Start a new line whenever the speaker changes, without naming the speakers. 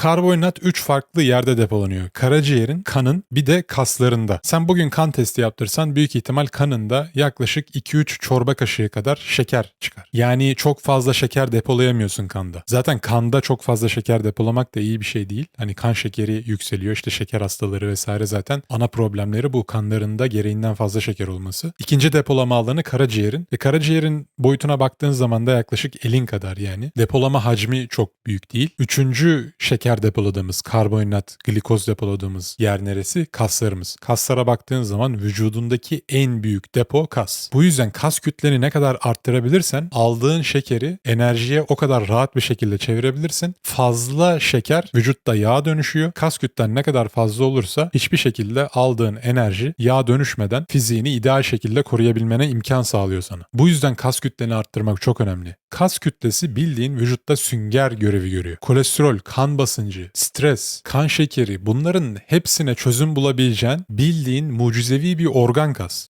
Karbonhidrat 3 farklı yerde depolanıyor. Karaciğerin, kanın bir de kaslarında. Sen bugün kan testi yaptırsan büyük ihtimal kanında yaklaşık 2-3 çorba kaşığı kadar şeker çıkar. Yani çok fazla şeker depolayamıyorsun kanda. Zaten kanda çok fazla şeker depolamak da iyi bir şey değil. Hani kan şekeri yükseliyor işte şeker hastaları vesaire zaten ana problemleri bu kanlarında gereğinden fazla şeker olması. İkinci depolama alanı karaciğerin ve karaciğerin boyutuna baktığın zaman da yaklaşık elin kadar yani. Depolama hacmi çok büyük değil. Üçüncü şeker depoladığımız, karbonhidrat, glikoz depoladığımız yer neresi? Kaslarımız. Kaslara baktığın zaman vücudundaki en büyük depo kas. Bu yüzden kas kütleni ne kadar arttırabilirsen aldığın şekeri enerjiye o kadar rahat bir şekilde çevirebilirsin. Fazla şeker vücutta yağ dönüşüyor. Kas kütlen ne kadar fazla olursa hiçbir şekilde aldığın enerji yağ dönüşmeden fiziğini ideal şekilde koruyabilmene imkan sağlıyor sana. Bu yüzden kas kütleni arttırmak çok önemli. Kas kütlesi bildiğin vücutta sünger görevi görüyor. Kolesterol, kan basıncı, stres, kan şekeri bunların hepsine çözüm bulabileceğin bildiğin mucizevi bir organ kas.